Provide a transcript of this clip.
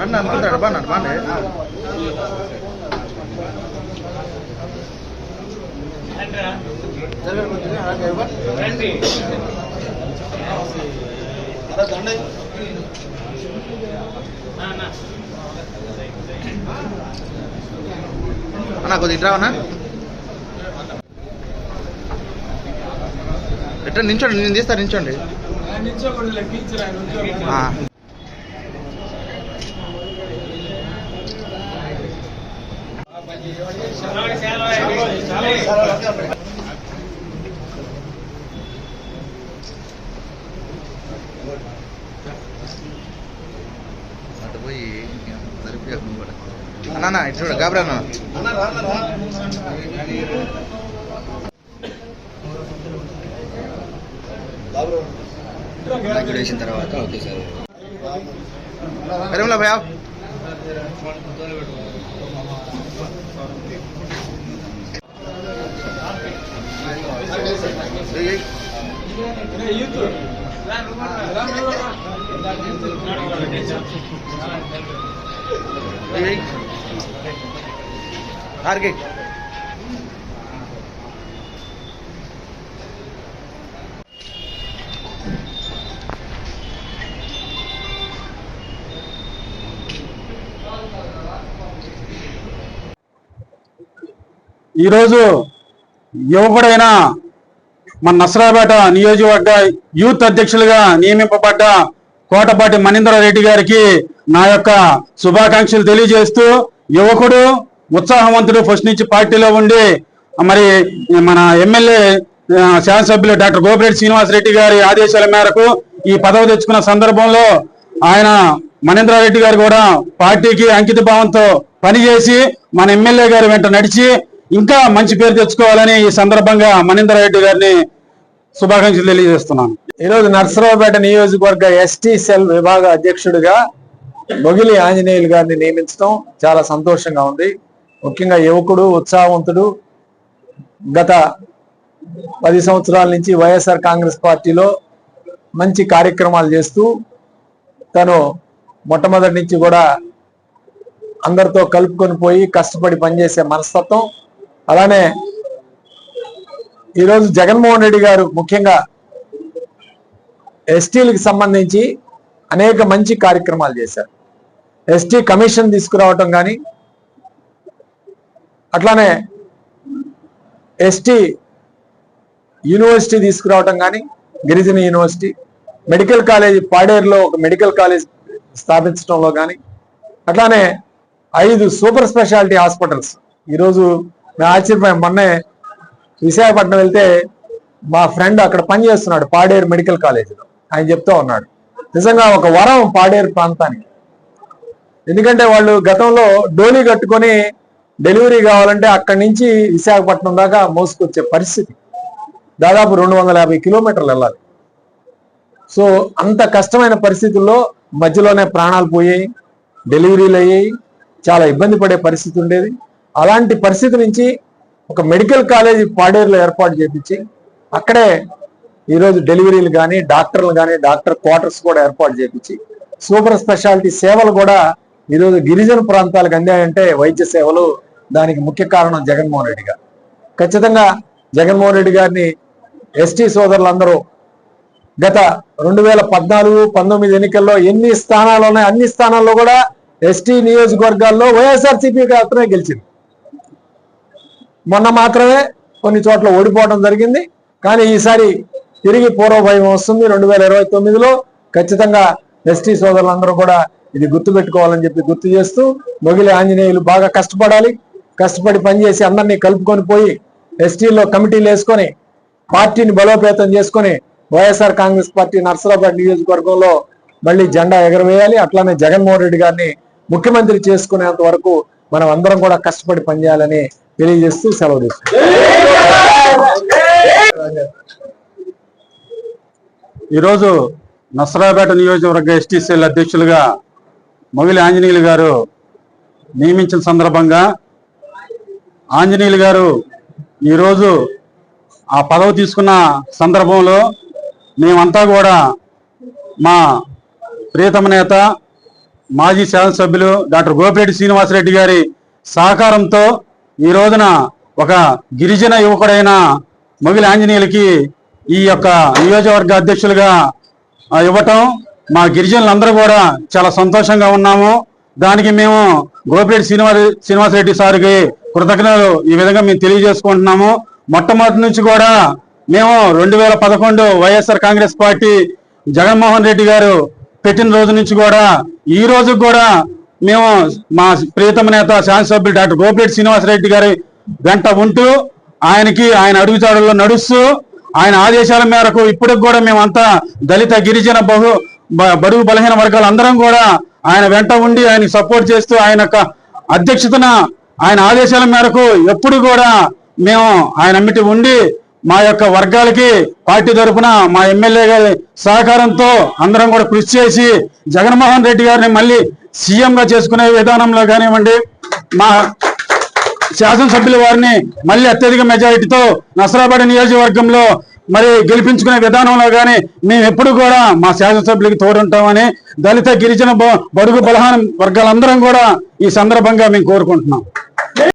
అన్న మాట్లాడు బాగా బాగా అన్న కొద్దిగా రావనా ఎట్లా నించోండి నేను తీస్తా నించోండి. అటు పోయి సరిపోయాకు అన్న అన్న ఇటు చూడు గాబరా అన్న వేసిన తర్వాత ఓకే సార్ పరిమళ భయా ఆర్కే ఈరోజు యువకుడైన మన నసరాపేట నియోజకవర్గ యూత్ అధ్యక్షులుగా నియమింపబడ్డ కోటపాటి మణీందర్ రెడ్డి గారికి నా యొక్క శుభాకాంక్షలు తెలియజేస్తూ యువకుడు ఉత్సాహవంతుడు ఫస్ట్ నుంచి పార్టీలో ఉండి మరి మన ఎమ్మెల్యే శాసనసభ్యులు డాక్టర్ గోపిరెడ్డి శ్రీనివాస్ రెడ్డి గారి ఆదేశాల మేరకు ఈ పదవి తెచ్చుకున్న సందర్భంలో ఆయన మణేంద్రారెడ్డి గారు కూడా పార్టీకి అంకిత భావంతో పనిచేసి మన ఎమ్మెల్యే గారి వెంట నడిచి ఇంకా మంచి పేరు తెచ్చుకోవాలని ఈ సందర్భంగా మణేంద్రారెడ్డి గారిని శుభాకాంక్షలు తెలియజేస్తున్నాను. ఈరోజు నర్సరావుపేట నియోజకవర్గ ఎస్టీ సెల్ విభాగ అధ్యక్షుడిగా మొగిలి ఆంజనేయులు గారిని నియమించడం చాలా సంతోషంగా ఉంది. ముఖ్యంగా యువకుడు ఉత్సాహవంతుడు. గత పది సంవత్సరాల నుంచి వైఎస్ఆర్ కాంగ్రెస్ పార్టీలో మంచి కార్యక్రమాలు చేస్తూ తను మొట్టమొదటి నుంచి కూడా అందరితో కలుపుకొని పోయి కష్టపడి పనిచేసే మనస్తత్వం అలానే ఈరోజు జగన్మోహన్ రెడ్డి గారు ముఖ్యంగా ఎస్టీలకు సంబంధించి అనేక మంచి కార్యక్రమాలు చేశారు. ఎస్టీ కమిషన్ తీసుకురావటం కానీ అట్లానే ఎస్టీ యూనివర్సిటీ తీసుకురావటం కానీ గిరిజన యూనివర్సిటీ మెడికల్ కాలేజ్ పాడేరులో ఒక మెడికల్ కాలేజ్ స్థాపించడంలో కానీ అట్లానే ఐదు సూపర్ స్పెషాలిటీ హాస్పిటల్స్ ఈరోజు మేము ఆశ్చర్యపోయాం మొన్నే విశాఖపట్నం వెళ్తే మా ఫ్రెండ్ అక్కడ పనిచేస్తున్నాడు పాడేరు మెడికల్ కాలేజీలో. ఆయన చెప్తూ ఉన్నాడు నిజంగా ఒక వరం పాడేరు ప్రాంతానికి. ఎందుకంటే వాళ్ళు గతంలో డోలీ కట్టుకొని డెలివరీ కావాలంటే అక్కడి నుంచి విశాఖపట్నం దాకా మోసుకొచ్చే పరిస్థితి. దాదాపు రెండు వందల యాభై కిలోమీటర్లు వెళ్ళాలి. సో అంత కష్టమైన పరిస్థితుల్లో మధ్యలోనే ప్రాణాలు పోయాయి డెలివరీలు అయ్యాయి చాలా ఇబ్బంది పడే పరిస్థితి ఉండేది. అలాంటి పరిస్థితి నుంచి ఒక మెడికల్ కాలేజీ పాడేరులో ఏర్పాటు చేపించి అక్కడే ఈరోజు డెలివరీలు కానీ డాక్టర్లు కానీ డాక్టర్ క్వార్టర్స్ కూడా ఏర్పాటు చేపించి సూపర్ స్పెషాలిటీ సేవలు కూడా ఈరోజు గిరిజన ప్రాంతాలకు అందాయంటే వైద్య సేవలు దానికి ముఖ్య కారణం జగన్మోహన్ రెడ్డి గారు. ఖచ్చితంగా జగన్మోహన్ రెడ్డి గారిని ఎస్టీ సోదరులందరూ గత రెండు వేల పద్నాలుగు పంతొమ్మిది ఎన్నికల్లో ఎన్ని స్థానాలు ఉన్నాయి అన్ని స్థానాల్లో కూడా ఎస్టీ నియోజకవర్గాల్లో వైఎస్ఆర్సీపీ అతనే గెలిచింది. మొన్న మాత్రమే కొన్ని చోట్ల ఓడిపోవడం జరిగింది. కానీ ఈసారి తిరిగి పూర్వభయం వస్తుంది. రెండు వేల ఇరవై తొమ్మిదిలో ఖచ్చితంగా ఎస్టీ సోదరులందరూ కూడా ఇది గుర్తు పెట్టుకోవాలని చెప్పి గుర్తు చేస్తూ మొగిలి ఆంజనేయులు బాగా కష్టపడాలి. కష్టపడి పనిచేసి అందరినీ కలుపుకొని పోయి ఎస్టీలో కమిటీలు వేసుకొని పార్టీని బలోపేతం చేసుకొని వైఎస్ఆర్ కాంగ్రెస్ పార్టీ నర్సరాబాద్ నియోజకవర్గంలో మళ్ళీ జెండా ఎగరవేయాలి. అట్లానే జగన్మోహన్ రెడ్డి గారిని ముఖ్యమంత్రి చేసుకునేంత వరకు మనం అందరం కూడా కష్టపడి పనిచేయాలని తెలియజేస్తూ సెలవు తీసుకుంటాం ఈరోజు నసరాపేట నియోజకవర్గ ఎస్టీసీఎల్ అధ్యక్షులుగా మొగిలి ఆంజనేయులు గారు నియమించిన సందర్భంగా ఆంజనేయులు గారు ఈరోజు ఆ పదవి తీసుకున్న సందర్భంలో మేమంతా కూడా మా ప్రియతమ నేత మాజీ శాసనసభ్యులు డాక్టర్ గోపిరెడ్డి శ్రీనివాసరెడ్డి గారి సహకారంతో ఈ రోజున ఒక గిరిజన యువకుడైన మొగిలి ఆంజనేయులకి ఈ యొక్క నియోజకవర్గ అధ్యక్షులుగా ఇవ్వటం మా గిరిజనులందరూ కూడా చాలా సంతోషంగా ఉన్నాము. దానికి మేము గోపిరెడ్డి శ్రీనివాస శ్రీనివాసరెడ్డి సార్కి కృతజ్ఞతలు ఈ విధంగా మేము తెలియజేసుకుంటున్నాము. మొట్టమొదటి నుంచి కూడా మేము రెండు వేల పదకొండు YSR Congress party Jaganmohan Reddy garu పెట్టిన రోజు నుంచి కూడా ఈ రోజు కూడా మేము మా ప్రియతమ నేత శాసనసభ్యులు డాక్టర్ గోపిరెడ్డి శ్రీనివాసరెడ్డి గారి వెంట ఉంటూ ఆయనకి ఆయన అడుగుజాడల్లో నడుస్తూ ఆయన ఆదేశాల మేరకు ఇప్పటికి కూడా మేమంతా దళిత గిరిజన బహు బ- బడుగు బలహీన వర్గాలు అందరం కూడా ఆయన వెంట ఉండి ఆయన సపోర్ట్ చేస్తూ ఆయన యొక్క అధ్యక్షతన ఆయన ఆదేశాల మేరకు ఎప్పుడు కూడా మేము ఆయన అమ్మిటి ఉండి మా యొక్క వర్గాలకి పార్టీ తరఫున మా ఎమ్మెల్యే గారి సహకారంతో అందరం కూడా కృషి చేసి జగన్మోహన్ రెడ్డి గారిని మళ్ళీ సీఎంగా చేసుకునే విధానంలో కానివ్వండి మా శాసనసభ్యుల వారిని మళ్ళీ అత్యధిక మెజారిటీతో నసరాబాద్ నియోజకవర్గంలో మరి గెలిపించుకునే విధానంలో కానీ మేము ఎప్పుడు కూడా మా శాసనసభ్యులకి తోడుంటామని దళిత గిరిజన బడుగు బలహాన వర్గాలందరం కూడా ఈ సందర్భంగా మేము కోరుకుంటున్నాం.